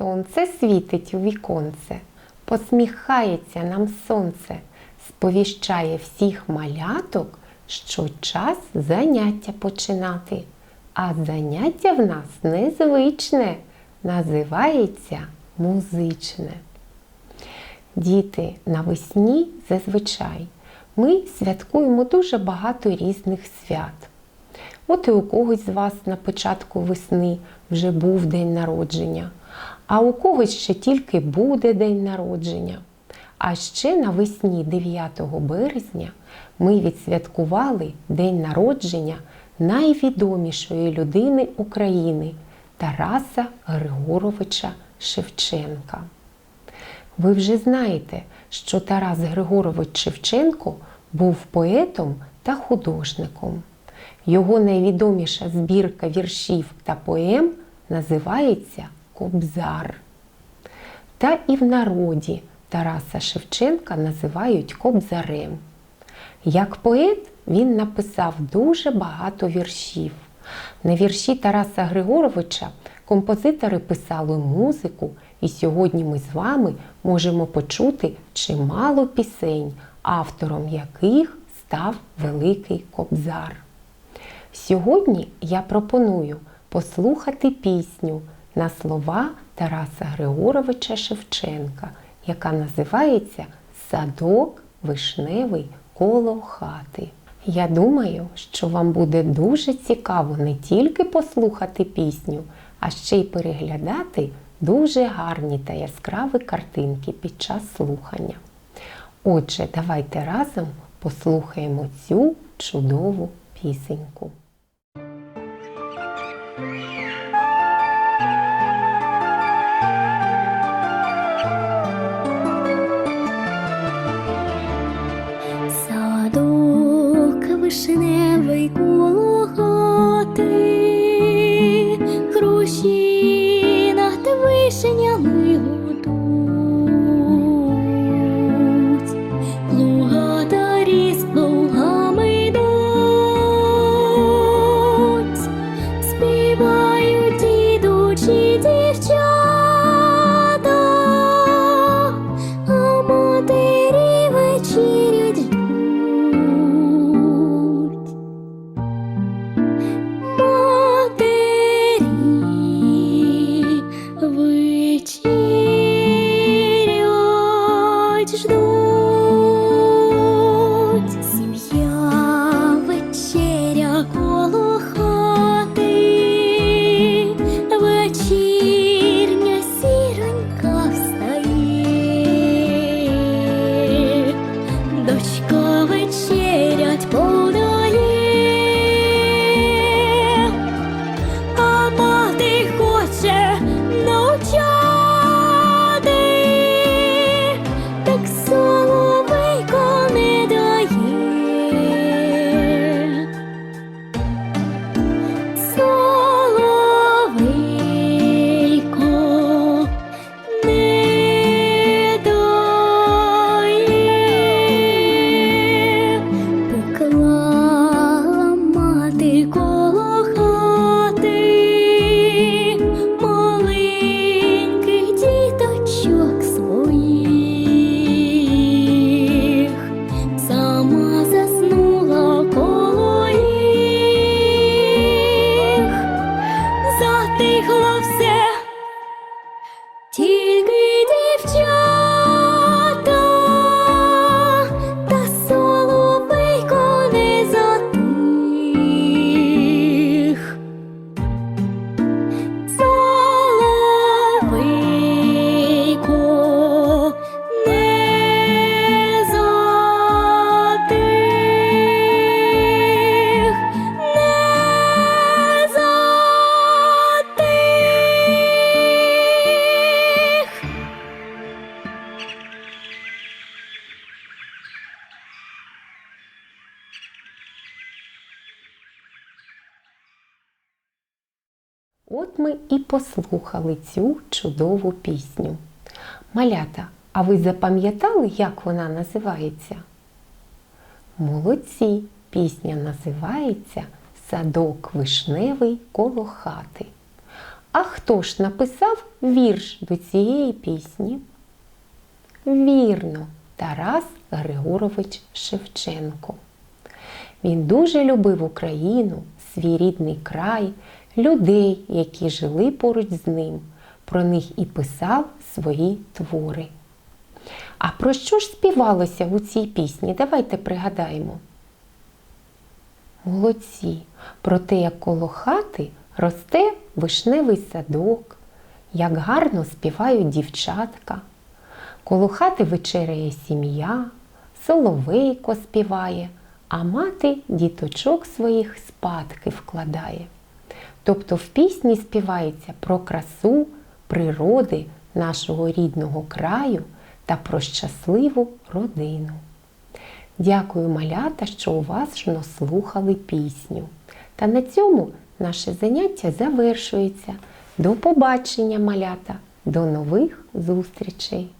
Сонце світить у віконце, посміхається нам сонце, сповіщає всіх маляток, що час заняття починати. А заняття в нас незвичне, називається музичне. Діти, навесні зазвичай ми святкуємо дуже багато різних свят. От і у когось з вас на початку весни вже був день народження, а у когось ще тільки буде день народження. А ще навесні 9 березня ми відсвяткували день народження найвідомішої людини України Тараса Григоровича Шевченка. Ви вже знаєте, що Тарас Григорович Шевченко був поетом та художником. Його найвідоміша збірка віршів та поем називається Кобзар. Та і в народі Тараса Шевченка називають Кобзарем. Як поет він написав дуже багато віршів. На вірші Тараса Григоровича композитори писали музику, і сьогодні ми з вами можемо почути чимало пісень, автором яких став Великий Кобзар. Сьогодні я пропоную послухати пісню на слова Тараса Григоровича Шевченка, яка називається Садок вишневий коло хати. Я думаю, що вам буде дуже цікаво не тільки послухати пісню, а ще й переглядати дуже гарні та яскраві картинки під час слухання. Отже, давайте разом послухаємо цю чудову пісеньку. kişidir can. Ми і послухали цю чудову пісню. Малята, а ви запам'ятали, як вона називається? Молодці! Пісня називається Садок вишневий коло хати. А хто ж написав вірш до цієї пісні? Вірно, Тарас Григорович Шевченко. Він дуже любив Україну, свій рідний край, людей, які жили поруч з ним. Про них і писав свої твори. А про що ж співалося у цій пісні? Давайте пригадаємо. Молодці, про те, як коло хати росте вишневий садок, як гарно співають дівчатка. Коло хати вечеряє сім'я, соловейко співає, а мати діточок своїх спадки вкладає. Тобто в пісні співається про красу природи нашого рідного краю та про щасливу родину. Дякую, малята, що уважно слухали пісню. Та на цьому наше заняття завершується. До побачення, малята, до нових зустрічей!